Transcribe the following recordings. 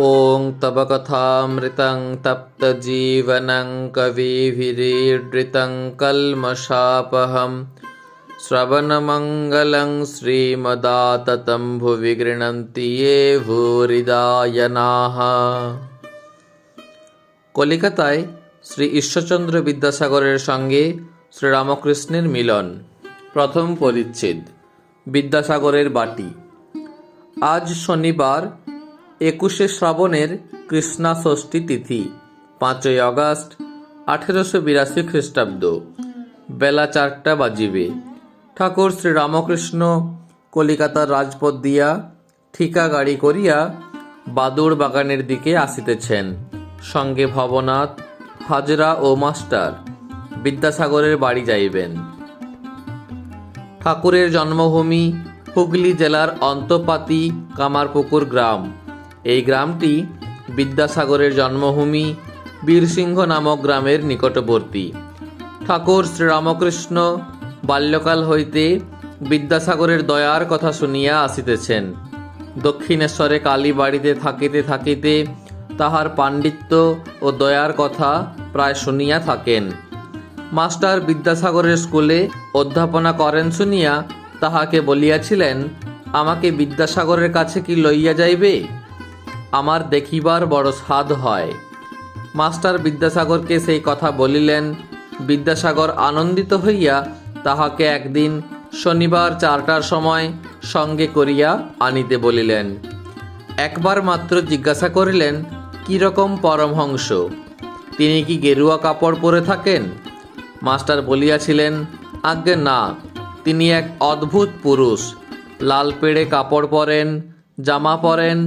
ॐ तव कथामृतं तप्तजीवनं कविभिरीडृतं कल्मषापहं श्रवणमङ्गलं श्रीमदाततं भुवि गृह्णन्ति ये ভূরিদায়নাः কলিকাতায় শ্রী ঈশ্বরচন্দ্র বিদ্যাসাগরের সঙ্গে শ্রীরামকৃষ্ণের মিলন প্রথম পরিচ্ছেদ বিদ্যাসাগরের বাটি আজ শনিবার একুশে শ্রাবণের কৃষ্ণা ষষ্ঠী তিথি, পাঁচই আগস্ট, আঠেরোশো বিরাশি খ্রিস্টাব্দ। বেলা চারটা বাজিবে। ঠাকুর শ্রী রামকৃষ্ণ কলিকাতার রাজপথ দিয়া ঠিকা গাড়ি করিয়া বাদুর বাগানের দিকে আসিতেছেন। সঙ্গে ভবনাথ, হাজরা ও মাস্টার বিদ্যাসাগরের বাড়ি যাইবেন। ঠাকুরের জন্মভূমি হুগলি জেলার অন্তপাতি কামারপুকুর গ্রাম। এই গ্রামটি বিদ্যাসাগরের জন্মভূমি বীরসিংহ নামক গ্রামের নিকটবর্তী। ঠাকুর শ্রীরামকৃষ্ণ বাল্যকাল হইতে বিদ্যাসাগরের দয়ার কথা শুনিয়া আসিতেছেন। দক্ষিণেশ্বরে কালী বাড়িতে থাকিতে থাকিতে তাহার পাণ্ডিত্য ও দয়ার কথা প্রায় শুনিয়া থাকেন। মাস্টার বিদ্যাসাগরের স্কুলে অধ্যাপনা করেন শুনিয়া তাহাকে বলিয়াছিলেন, আমাকে বিদ্যাসাগরের কাছে কি লইয়া যাইবে? আমার দেখিবার বড় সাধ হয়। মাস্টার বিদ্যাসাগরকে সেই কথা বলিলেন। বিদ্যাসাগর আনন্দিত হইয়া তাহাকে একদিন শনিবার চারটার সময় সঙ্গে করিয়া আনিতে বলিলেন। একবার মাত্র জিজ্ঞাসা করিলেন কীরকম পরমহংস? তিনি কি গেরুয়া কাপড় পরে থাকেন? মাস্টার বলিয়াছিলেন, আজ্ঞে না, তিনি এক অদ্ভুত পুরুষ। লাল পেড়ে কাপড় পরেন, জামা পরেন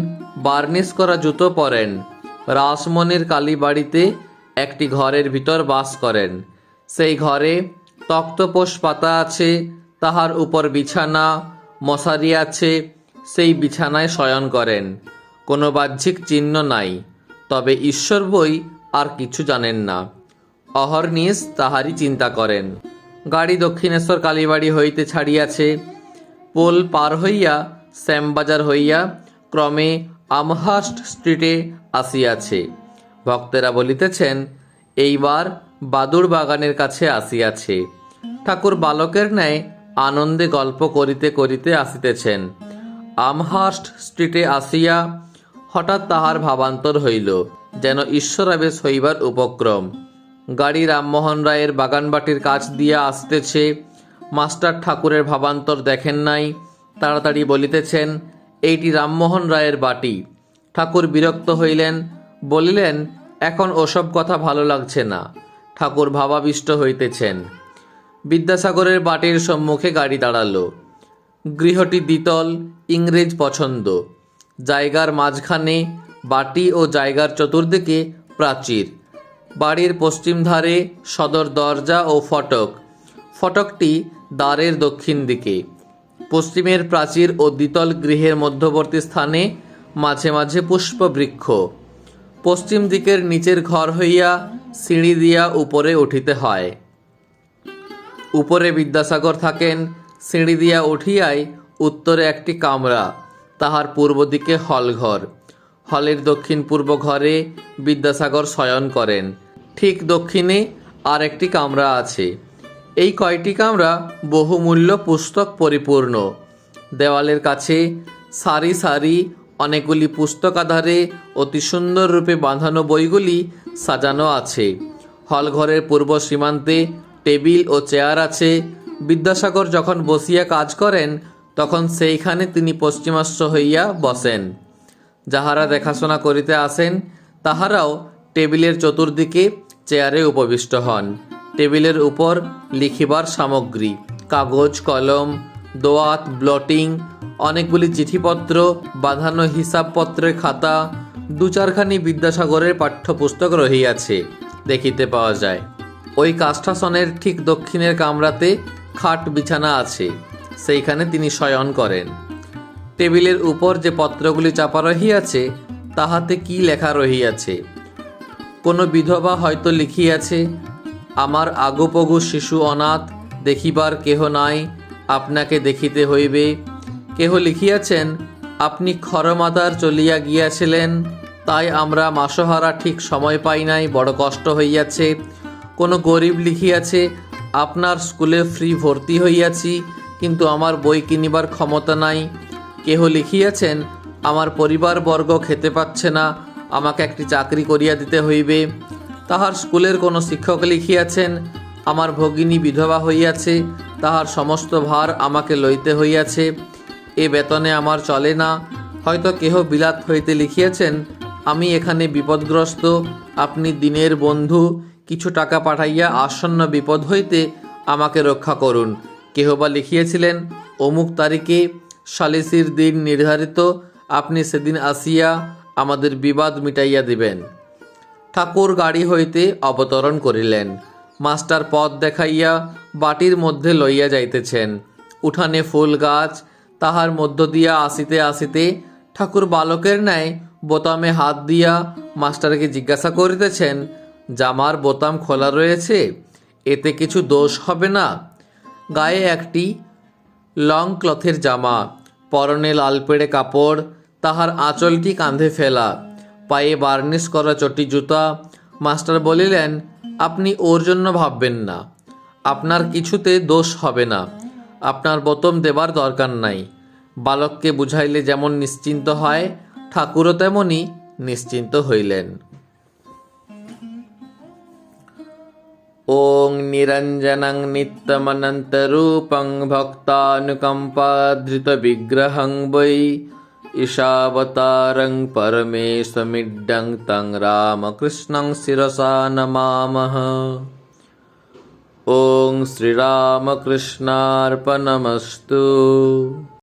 বার্নিশ করা জুতো পরেন। রাসমণির কালীবাড়িতে একটি ঘরের ভিতর বাস করেন। সেই ঘরে তক্তপোষ পাতা আছে, তাহার উপর বিছানা, মশারি আছে, সেই বিছানায় শয়ন করেন। কোনো বাহ্যিক চিহ্ন নাই, তবে ঈশ্বর বই আর কিছু জানেন না। অহর্নিশ তাহারই চিন্তা করেন। গাড়ি দক্ষিণেশ্বর কালীবাড়ি হইতে ছাড়িয়াছে। পোল পার হইয়া শ্যামবাজার হইয়া ক্রমে আমহাস্ট স্ট্রিটে আসিয়াছে। ভক্তেরা বলিতেছেন, এইবার বাদুর বাগানের কাছে আসিয়াছে। ঠাকুর বালকের ন্যায় আনন্দে গল্প করিতে করিতে আসিতেছেন। আমহাস্ট স্ট্রিটে আসিয়া হঠাৎ তাহার ভাবান্তর হইল, যেন ঈশ্বরাবেশ হইবার উপক্রম। গাড়ি রামমোহন রায়ের বাগানবাটির কাছ দিয়া আসতেছে। মাস্টার ঠাকুরের ভাবান্তর দেখেন নাই। তাড়াতাড়ি বলিতেছেন এইটি রামমোহন রায়ের বাটি। ঠাকুর বিরক্ত হইলেন, বলিলেন, এখন ওসব কথা ভালো লাগছে না ঠাকুর ভাবাবিষ্ট হইতেছেন। বিদ্যাসাগরের বাটির সম্মুখে গাড়ি দাঁড়াল। গৃহটি দ্বিতল, ইংরেজ পছন্দ। জায়গার মাঝখানে বাটি ও জায়গার চতুর্দিকে প্রাচীর। বাড়ির পশ্চিম ধারে সদর দরজা ও ফটক। ফটকটি দ্বারের দক্ষিণ দিকে। পশ্চিমের প্রাচীর ও দ্বিতল গৃহের মধ্যবর্তী স্থানে মাঝে মাঝে পুষ্পবৃক্ষ। পশ্চিম দিকের নিচের ঘর হইয়া সিঁড়ি দিয়া উপরে উঠিতে হয়। উপরে বিদ্যাসাগর থাকেন, সিঁড়ি দিয়া উঠিয়াই উত্তরে একটি কামরা, তাহার পূর্ব দিকে হলঘর। হলের দক্ষিণ পূর্ব ঘরে বিদ্যাসাগর শয়ন করেন। ঠিক দক্ষিণে আর একটি কামরা আছে। এই কয়টি কামরা বহুমূল্য পুস্তক পরিপূর্ণ। দেওয়ালের কাছে সারি সারি অনেকগুলি পুস্তক আধারে অতি সুন্দর রূপে বাঁধানো বইগুলি সাজানো আছে। হলঘরের পূর্ব সীমান্তে টেবিল ও চেয়ার আছে। বিদ্যাসাগর যখন বসিয়া কাজ করেন, তখন সেইখানে তিনি পশ্চিমাশ্র হইয়া বসেন। যাহারা দেখাশোনা করিতে আসেন, তাহারাও টেবিলের চতুর্দিকে চেয়ারে উপবিষ্ট হন। টেবিলের উপর লিখিবার সামগ্রী, কাগজ, কলম, দোয়াত, ব্লটিং, অনেকগুলি চিঠিপত্র, বাঁধানো হিসাবপত্রের খাতা দু চারখানি বিদ্যাসাগরের পাঠ্যপুস্তক রহিয়াছে, দেখিতে পাওয়া যায়। ওই কাষ্ঠাসনের ঠিক দক্ষিণের কামরাতে খাট বিছানা আছে, সেইখানে তিনি শয়ন করেন। টেবিলের উপর যে পত্রগুলি চাপা রহিয়াছে, তাহাতে কি লেখা রহিয়াছে? কোনো বিধবা হয়তো লিখিয়াছে আমার আগোপগু শিশু অনাথ, দেখিবার কেহ নাই, আপনাকে দেখিতে হইবে। কেহ লিখিয়াছেন, আপনি খরমাতার চলিয়া গিয়াছিলেন, তাই আমরা মাসহারা ঠিক সময় পাই নাই, বড় কষ্ট হইয়াছে। কোনো গরিব লিখিয়াছে, আপনার স্কুলে ফ্রি ভর্তি হইয়াছি, কিন্তু আমার বই কিনিবার ক্ষমতা নাই। কেহ লিখিয়াছেন, আমার পরিবারবর্গ খেতে পাচ্ছে না, আমাকে একটি চাকরি করিয়া দিতে হইবে। তাহার স্কুলের কোনো শিক্ষক লিখিয়াছেন, আমার ভগিনী বিধবা হইয়াছে, তাহার সমস্ত ভার আমাকে লইতে হইয়াছে, এ বেতনে আমার চলে না, হয়তো কেহ বিলাত হইতে লিখিয়াছেন, আমি এখানে বিপদগ্রস্ত, আপনি দিনের বন্ধু, কিছু টাকা পাঠাইয়া আসন্ন বিপদ হইতে আমাকে রক্ষা করুন। কেহ বা লিখিয়েছিলেন, অমুক তারিখে সালিসির দিন নির্ধারিত, আপনি সেদিন আসিয়া আমাদের বিবাদ মিটাইয়া দিবেন। ঠাকুর গাড়ি হইতে অবতরণ করিলেন। মাস্টার পথ দেখাইয়া বাটির মধ্যে লইয়া যাইতেছেন। উঠানে ফুল গাছ তাহার মধ্য দিয়া আসিতে আসিতে ঠাকুর বালকের ন্যায় বোতামে হাত দিয়া মাস্টারকে জিজ্ঞাসা করিতেছেন, জামার বোতাম খোলা রয়েছে? এতে কিছু দোষ হবে না? গায়ে একটি লং ক্লথের জামা, পরনে লাল পেড়ে কাপড়, তাহার আঁচলটি কাঁধে ফেলা। পায়ে বার্নিশ করা চটি জুতা। মাস্টার বলিলেন, আপনি ওর জন্য ভাববেন না। আপনার কিছুতে দোষ হবে না। আপনার বোতম দেবার দরকার নাই। বালককে বুঝাইলে যেমন নিশ্চিন্ত হয়, ঠাকুরও তেমনই নিশ্চিন্ত হইলেন। ওং নিরঞ্জনং নিত্যমনন্তরূপং ভক্তানুকম্পাধৃত বিগ্রহং বৈ। ईशावतारं परमेशमिड्डं तं रामकृष्णं शिरसा नमामः। ॐ श्रीरामकृष्णार्पणमस्तु